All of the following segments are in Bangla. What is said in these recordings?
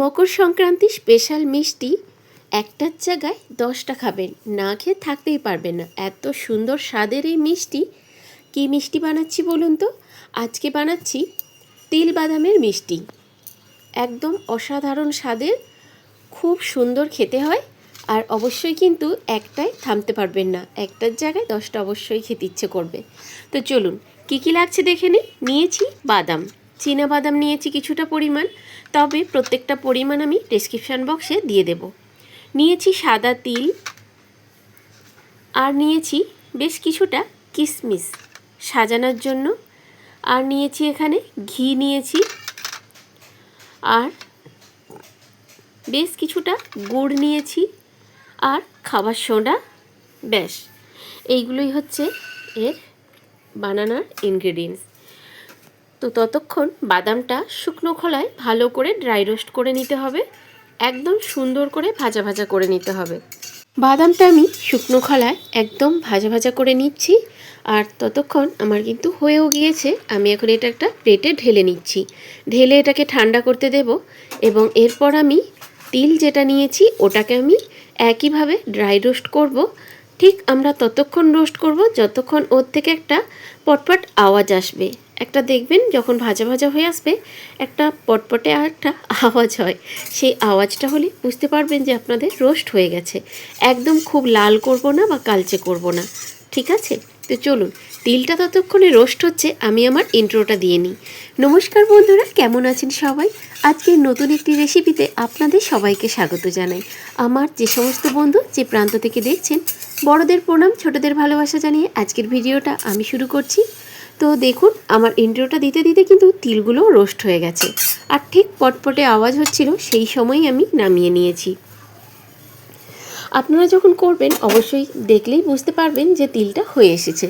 মকর সংক্রান্তি স্পেশাল মিষ্টি একটার জায়গায় দশটা খাবেন। না খেয়ে থাকতেই পারবেন না। এত সুন্দর স্বাদের এই মিষ্টি। কী মিষ্টি বানাচ্ছি বলুন তো? আজকে বানাচ্ছি তিল বাদামের মিষ্টি। একদম অসাধারণ স্বাদের, খুব সুন্দর খেতে হয় আর অবশ্যই কিন্তু একটাই থামতে পারবেন না। একটার জায়গায় দশটা অবশ্যই খেতে ইচ্ছে করবে। তো চলুন, কী কী লাগছে দেখে নিয়েছি বাদাম। বাদাম নিয়েছি কিছুটা পরিমাণ, তবে প্রত্যেকটা পরিমাণ আমি ডেসক্রিপশান বক্সে দিয়ে দেব। নিয়েছি সাদা তিল আর নিয়েছি বেশ কিছুটা কিশমিশ সাজানোর জন্য। আর নিয়েছি এখানে ঘি নিয়েছি আর বেশ কিছুটা গুড় নিয়েছি আর খাবার সোডা, ব্যাস। এইগুলোই হচ্ছে এর বানানোর ইনগ্রেডিয়েন্টস তো ততক্ষণ বাদামটা শুকনো খোলায় ভালো করে ড্রাই রোস্ট করে নিতে হবে। একদম সুন্দর করে ভাজা ভাজা করে নিতে হবে। বাদামটা আমি শুকনো খোলায় একদম ভাজা ভাজা করে নিচ্ছি। আর ততক্ষণ আমার কিন্তু হয়েও গিয়েছে, আমি এখন এটা একটা প্লেটে ঢেলে নিচ্ছি। ঢেলে এটাকে ঠান্ডা করতে দেব এবং এরপর আমি তিল যেটা নিয়েছি, ওটাকে আমি একইভাবে ড্রাই রোস্ট করব। ঠিক আমরা ততক্ষণ রোস্ট করব যতক্ষণ ওর থেকে একটা পটপট আওয়াজ আসবে। একটা দেখবেন যখন ভাজা ভাজা হয়ে আসবে, একটা পটপটে আর একটা আওয়াজ হয়। সেই আওয়াজটা হলে বুঝতে পারবেন যে আপনাদের রোস্ট হয়ে গেছে। একদম খুব লাল করব না বা কালচে করব না। ঠিক আছে? তো চলুন, তিলটা ততক্ষণে রোস্ট হচ্ছে, আমি আমার ইন্ট্রোটা দিয়ে নিই। নমস্কার বন্ধুরা, কেমন আছেন সবাই? আজকে নতুন একটি রেসিপিতে আপনাদের সবাইকে স্বাগত জানাই। আমার যে সমস্ত বন্ধু, যে প্রান্ত থেকে দেখছেন, বড়দের প্রণাম, ছোটদের ভালোবাসা জানিয়ে আজকের ভিডিওটা আমি শুরু করছি। তো দেখুন, আমার ইন্ট্রোটা দিতে দিতে কিন্তু তিলগুলো রোস্ট হয়ে গেছে। আর ঠিক পটপটে আওয়াজ হচ্ছিল, সেই সময়ই আমি নামিয়ে নিয়েছি। আপনারা যখন করবেন, অবশ্যই দেখলেই বুঝতে পারবেন যে তিলটা হয়ে এসেছে।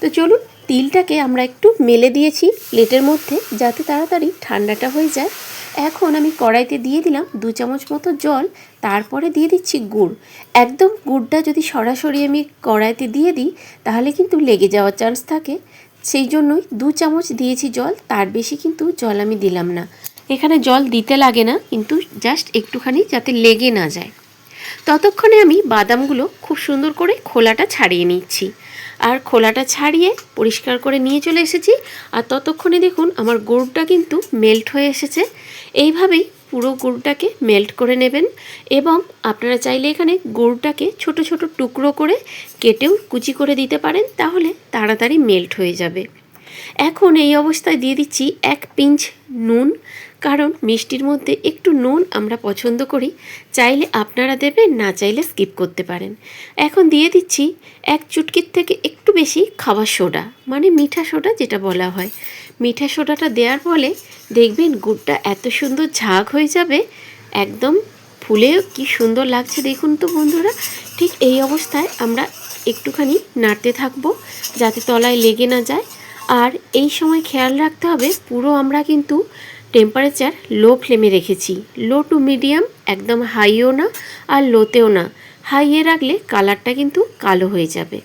তো চলুন, তিলটাকে আমরা একটু মেলে দিয়েছি প্লেটের মধ্যে, যাতে তাড়াতাড়ি ঠান্ডাটা হয়ে যায়। এখন আমি কড়াইতে দিয়ে দিলাম দু চামচ মতো জল, তারপরে দিয়ে দিচ্ছি গুড়। একদম গুড়টা যদি সরাসরি আমি কড়াইতে দিয়ে দিই, তাহলে কিন্তু লেগে যাওয়ার চান্স থাকে। সেই জন্যই দু চামচ দিয়েছি জল, তার বেশি কিন্তু জল আমি দিলাম না। এখানে জল দিতে লাগে না, কিন্তু জাস্ট একটুখানি যাতে লেগে না যায়। ততক্ষণে আমি বাদামগুলো খুব সুন্দর করে খোলাটা ছাড়িয়ে নিচ্ছি। আর খোলাটা ছাড়িয়ে পরিষ্কার করে নিয়ে চলে এসেছি। আর ততক্ষণে দেখুন, আমার গুড়টা কিন্তু মেল্ট হয়ে এসেছে। এইভাবেই পুরো গুড়টাকে মেল্ট করে নেবেন এবং আপনারা চাইলে এখানে গুড়টাকে ছোট ছোট টুকরো করে কেটেও কুচি করে দিতে পারেন, তাহলে তাড়াতাড়ি মেল্ট হয়ে যাবে। এখন এই অবস্থায় দিয়ে দিচ্ছি এক পিঞ্চ নুন কারণ মিষ্টির মধ্যে একটু নুন আমরা পছন্দ করি, চাইলে আপনারা দেবেন, না চাইলে স্কিপ করতে পারেন। এখন দিয়ে দিচ্ছি এক চুটকির থেকে একটু বেশি খাবার সোডা মানে মিঠা সোডা যেটা বলা হয়। মিঠা সোডাটা দেওয়ার ফলে দেখবেন গুড়টা এত সুন্দর ঝাঁক হয়ে যাবে, একদম ফুলে কি সুন্দর লাগছে দেখুন তো বন্ধুরা। ঠিক এই অবস্থায় আমরা একটুখানি নাড়তে থাকব, যাতে তলায় লেগে না যায়। আর এই সময় খেয়াল রাখতে হবে, পুরো আমরা কিন্তু টেম্পারেচার লো ফ্লেমে রেখেছি। লো টু মিডিয়াম একদম হাইও না আর লোতেও না। হাইয়ে রাখলে কালারটা কিন্তু কালো হয়ে যাবে।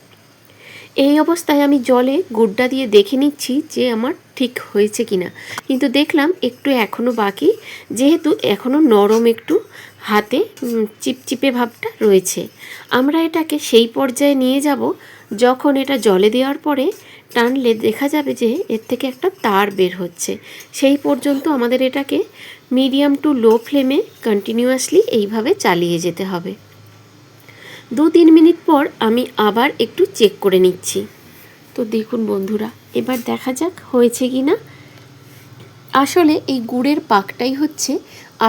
এই অবস্থায় আমি জলে গুড়টা দিয়ে দেখে নিচ্ছি যে আমার ঠিক হয়েছে কি না কিন্তু দেখলাম একটু এখনও বাকি, যেহেতু এখনও নরম একটু হাতে চিপচিপে ভাবটা রয়েছে। আমরা এটাকে সেই পর্যায়ে নিয়ে যাব, যখন এটা জলে দেওয়ার পরে টানলে দেখা যাবে যে এর থেকে একটা তার বের হচ্ছে। সেই পর্যন্ত আমাদের এটাকে মিডিয়াম টু লো ফ্লেমে কন্টিনিউয়াসলি এইভাবে চালিয়ে যেতে হবে। দু তিন মিনিট পর আমি আবার একটু চেক করে নিচ্ছি। তো দেখুন বন্ধুরা, এবার দেখা যাক হয়েছে কি না আসলে এই গুড়ের পাকটাই হচ্ছে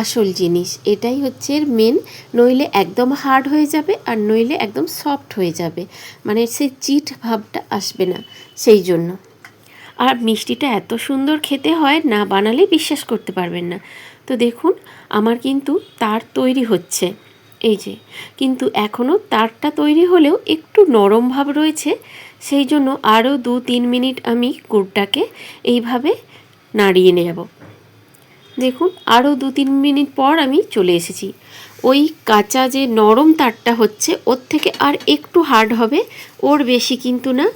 আসল জিনিস। এটাই হচ্ছে এর মেন নইলে একদম হার্ড হয়ে যাবে আর নইলে একদম সফট হয়ে যাবে। মানে সেই চিট ভাবটা আসবে না সেই জন্য। আর মিষ্টিটা এত সুন্দর খেতে হয়, না বানালে বিশ্বাস করতে পারবেন না। তো দেখুন, আমার কিন্তু তার তৈরি হচ্ছে। এই যে, কিন্তু এখনও তারটা তৈরি হলেও একটু নরম ভাব রয়েছে। সেই জন্য আরও দু তিন মিনিট আমি গুড়টাকে এইভাবে নাড়িয়ে নেব। দেখুন আরও দু তিন মিনিট পর আমি চলে এসেছি। ওই কাঁচা যে নরম তারটা হচ্ছে, ওর থেকে আর একটু হার্ড হবে, ওর বেশি কিন্তু না।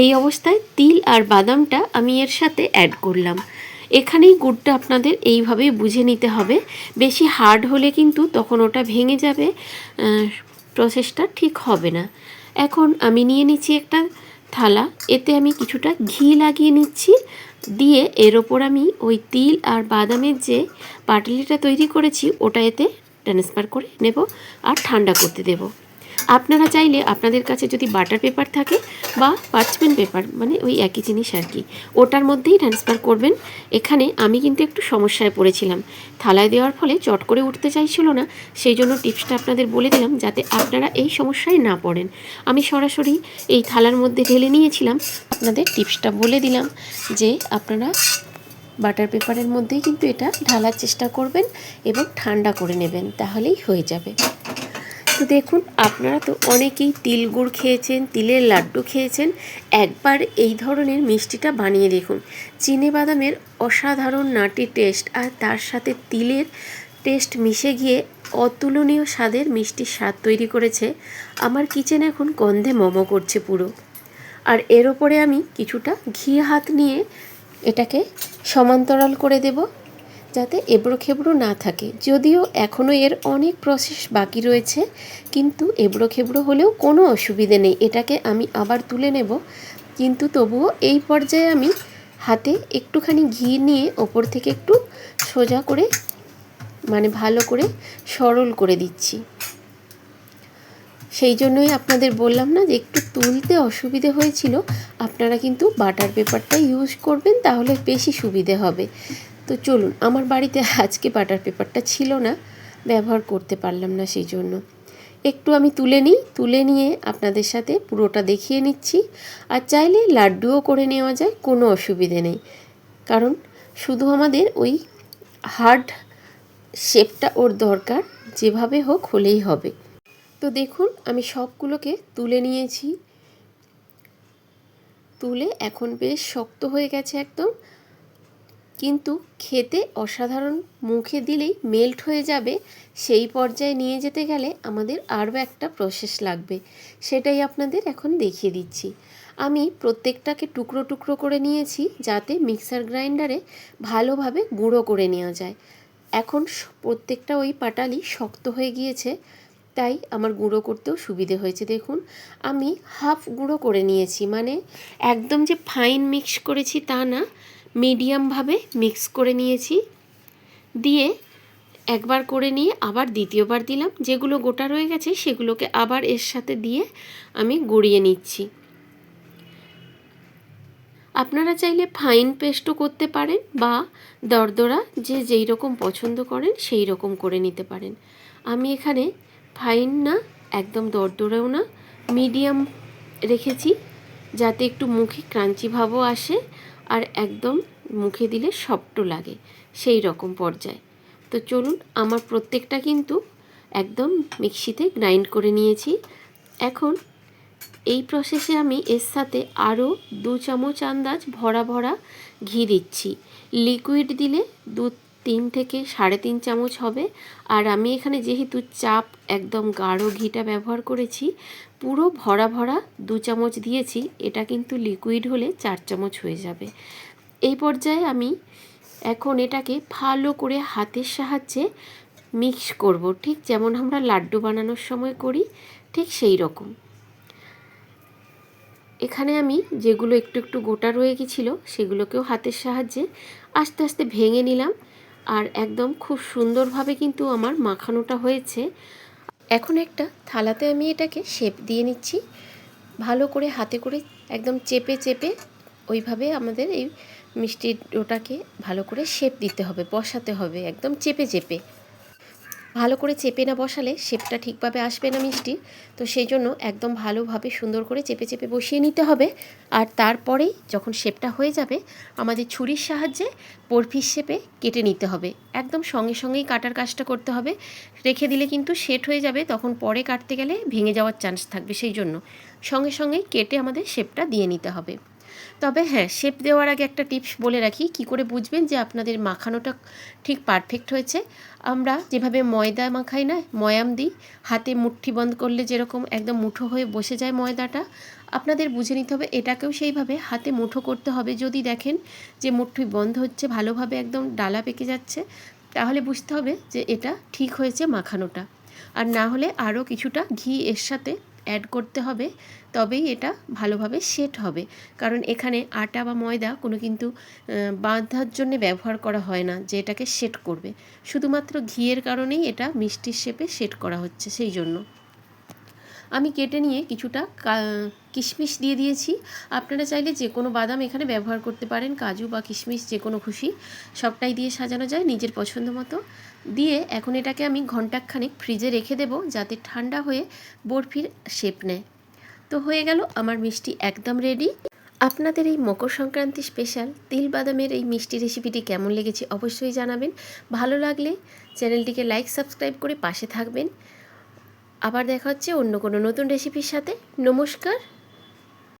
এই অবস্থায় তিল আর বাদামটা আমি এর সাথে অ্যাড করলাম। এখানেই গুড়টা আপনাদের এইভাবেই বুঝে নিতে হবে। বেশি হার্ড হলে কিন্তু তখন ওটা ভেঙে যাবে প্রসেসটা ঠিক হবে না। এখন আমি নিয়ে নিচ্ছি একটা থালা। এতে আমি কিছুটা ঘি লাগিয়ে নিচ্ছি। দিয়ে এর ওপর আমি ওই তিল আর বাদামের যে পাটলিটা তৈরি করেছি, ওটা এতে ট্রান্সফার করে নেব আর ঠান্ডা করতে দেব। আপনারা চাইলে আপনাদের কাছে যদি বাটার পেপার থাকে বা পার্চমেন্ট পেপার মানে ওই একই জিনিস আর কি, ওটার মধ্যেই ট্রান্সফার করবেন। এখানে আমি কিন্তু একটু সমস্যায় পড়েছিলাম। থালায় দেওয়ার ফলে চট করে উঠতে চাইছিল না, সেই জন্য টিপসটা আপনাদের বলে দিলাম যাতে আপনারা এই সমস্যায় না পড়েন। আমি সরাসরি এই থালার মধ্যে ঢেলে নিয়েছিলাম। আপনাদের টিপসটা বলে দিলাম যে আপনারা বাটার পেপারের মধ্যেই কিন্তু এটা ঢালার চেষ্টা করবেন এবং ঠান্ডা করে নেবেন, তাহলেই হয়ে যাবে। তো দেখুন, আপনারা তো অনেকেই তিল গুড় খেয়েছেন, তিলের লাড্ডু খেয়েছেন। একবার এই ধরনের মিষ্টিটা বানিয়ে দেখুন। চিনে বাদামের অসাধারণ নাটি টেস্ট আর তার সাথে তিলের টেস্ট মিশে গিয়ে অতুলনীয় স্বাদের মিষ্টির স্বাদ তৈরি করেছে। আমার কিচেন এখন গন্ধে মোমো করছে পুরো। আর এর ওপরে আমি কিছুটা ঘি হাত নিয়ে এটাকে সমান্তরাল করে দেব। যাতে এবড়ো খেবড়ো না থাকে। যদিও এখনও এর অনেক প্রসেস বাকি রয়েছে, কিন্তু এবড়ো খেবড়ো হলেও কোনো অসুবিধে নেই। এটাকে আমি আবার তুলে নেব। কিন্তু তবুও এই পর্যায়ে আমি হাতে একটুখানি ঘি নিয়ে ওপর থেকে একটু সোজা করে মানে ভালো করে সরল করে দিচ্ছি। সেই জন্যই আপনাদের বললাম না যে একটু তুলতে অসুবিধে হয়েছিল। আপনারা কিন্তু বাটার পেপারটা ইউজ করবেন, তাহলে বেশি সুবিধে হবে। তো চলুন, আমার বাড়িতে আজকে বাটার পেপারটা ছিল না, ব্যবহার করতে পারলাম না সেই জন্য। একটু আমি তুলে নিই, তুলে নিয়ে আপনাদের সাথে পুরোটা দেখিয়ে নিচ্ছি। আর চাইলে লাড্ডুও করে নেওয়া যায়, কোনো অসুবিধে নেই। কারণ শুধু আমাদের ওই হার্ড শেপটা ওর দরকার, যেভাবে হোক হলেই হবে। তো দেখুন, আমি সবগুলোকে তুলে নিয়েছি। তুলে এখন বেশ শক্ত হয়ে গেছে একদম। কিন্তু খেতে অসাধারণ মুখে দিলেই মেল্ট হয়ে যাবে, সেই পর্যায়ে নিয়ে যেতে গেলে আমাদের আরও একটা প্রসেস লাগবে। সেটাই আপনাদের এখন দেখিয়ে দিচ্ছি। আমি প্রত্যেকটাকে টুকরো টুকরো করে নিয়েছি যাতে মিক্সার গ্রাইন্ডারে ভালোভাবে গুঁড়ো করে নেওয়া যায়। এখন প্রত্যেকটা ওই পাটালি শক্ত হয়ে গিয়েছে, তাই আমার গুঁড়ো করতেও সুবিধে হয়েছে। দেখুন, আমি হাফ গুঁড়ো করে নিয়েছি। মানে একদম যে ফাইন মিক্স করেছি তা না মিডিয়ামভাবে মিক্স করে নিয়েছি। দিয়ে একবার করে নিয়ে আবার দ্বিতীয়বার দিলাম। যেগুলো গোটা রয়ে গেছে সেগুলোকে আবার এর সাথে দিয়ে আমি গড়িয়ে নিচ্ছি। আপনারা চাইলে ফাইন পেস্টও করতে পারেন বা দরদরা যে যেই রকম পছন্দ করেন সেই রকম করে নিতে পারেন। আমি এখানে ফাইন না, একদম দরদরেও না, মিডিয়াম রেখেছি যাতে একটু মুখে ক্রাঞ্চি ভাবও আসে। আর একদম মুখে দিলে সফটও লাগে, সেই রকম পর্যায়ে। তো চলুন, আমার প্রত্যেকটা কিন্তু একদম মিক্সিতে গ্রাইন্ড করে নিয়েছি। এখন এই প্রসেসে আমি এর সাথে আরও দু চামচ আন্দাজ ভরা ভরা ঘি দিচ্ছি। লিকুইড দিলে দু তিন থেকে সাড়ে তিন চামচ হবে। আর আমি এখানে যেহেতু চাপ একদম গাঢ় ঘিটা ব্যবহার করেছি, পুরো ভরা ভরা দু চামচ দিয়েছি, এটা কিন্তু লিকুইড হলে চার চামচ হয়ে যাবে। এই পর্যায়ে আমি এখন এটাকে ভালো করে হাতের সাহায্যে মিক্স করব। ঠিক যেমন আমরা লাড্ডু বানানোর সময় করি, ঠিক সেই রকম। এখানে আমি যেগুলো একটু একটু গোটা রয়ে গেছিল, সেগুলোকেও হাতের সাহায্যে আস্তে আস্তে ভেঙে নিলাম। আর একদম খুব সুন্দরভাবে কিন্তু আমার মাখানোটা হয়েছে। এখন একটা থালাতে আমি এটাকে শেপ দিয়ে নিচ্ছি। ভালো করে হাতে করে একদম চেপে চেপে ওইভাবে আমাদের এই মিষ্টি ওটাকে ভালো করে শেপ দিতে হবে, বসাতে হবে, একদম চেপে চেপে। ভালো করে চেপে না বসালে শেপটা ঠিকভাবে আসবে না মিষ্টি। তো সেই জন্য একদম ভালোভাবে সুন্দর করে চেপে চেপে বসিয়ে নিতে হবে। আর তারপরেই যখন শেপটা হয়ে যাবে, আমাদের ছুরির সাহায্যে বরফির শেপে কেটে নিতে হবে। একদম সঙ্গে সঙ্গেই কাটার কাজটা করতে হবে। রেখে দিলে কিন্তু সেট হয়ে যাবে, তখন পরে কাটতে গেলে ভেঙে যাওয়ার চান্স থাকবে সেই জন্য। সঙ্গে সঙ্গেই কেটে আমাদের শেপটা দিয়ে নিতে হবে। তবে হ্যাঁ শেপ দেওয়ার আগে একটা টিপস বলে রাখি। কি করে বুঝবেন যে আপনাদের মাখানোটা ঠিক পারফেক্ট হয়েছে? আমরা যেভাবে ময়দা মাখাই না, ময়াম দিই, হাতে মুঠি বন্ধ করলে যেরকম একদম মুঠো হয়ে বসে যায় ময়দাটা, আপনাদের বুঝে নিতে হবে এটাকেও সেইভাবে হাতে মুঠো করতে হবে। যদি দেখেন যে মুঠোই বন্ধ হচ্ছে, ভালোভাবে একদম ডালা পেকে যাচ্ছে, তাহলে বুঝতে হবে যে এটা ঠিক হয়েছে মাখানোটা। আর না হলে আরও কিছুটা ঘি এর সাথে অ্যাড করতে হবে, তবেই এটা ভালোভাবে সেট হবে। কারণ এখানে আটা বা ময়দা কোনো কিন্তু বাঁধার জন্য ব্যবহার করা হয় না, যে এটাকে সেট করবে। শুধুমাত্র ঘিয়ের কারণেই এটা মিষ্টির শেপে সেট করা হচ্ছে, সেই জন্য। আমি কেটে নিয়ে কিছুটা কিশমিশ দিয়ে দিয়েছি। আপনারা চাইলে যে কোনো বাদাম এখানে ব্যবহার করতে পারেন, কাজু বা কিশমিশ যে কোনো খুশি। সবটাই দিয়ে সাজানো যায় নিজের পছন্দ মতো। দিয়ে এখন এটাকে আমি ঘন্টাখানেক ফ্রিজে রেখে দেব যাতে ঠান্ডা হয়ে বরফির শেপ নেয়। তো হয়ে গেল আমার মিষ্টি একদম রেডি আপনাদের এই মকর সংক্রান্তি স্পেশাল তিল বাদামের এই মিষ্টি রেসিপিটি কেমন লেগেছে অবশ্যই জানাবেন। ভালো লাগলে চ্যানেলটিকে লাইক সাবস্ক্রাইব করে পাশে থাকবেন। আবার দেখা হচ্ছে অন্য কোনো নতুন রেসিপির সাথে। নমস্কার।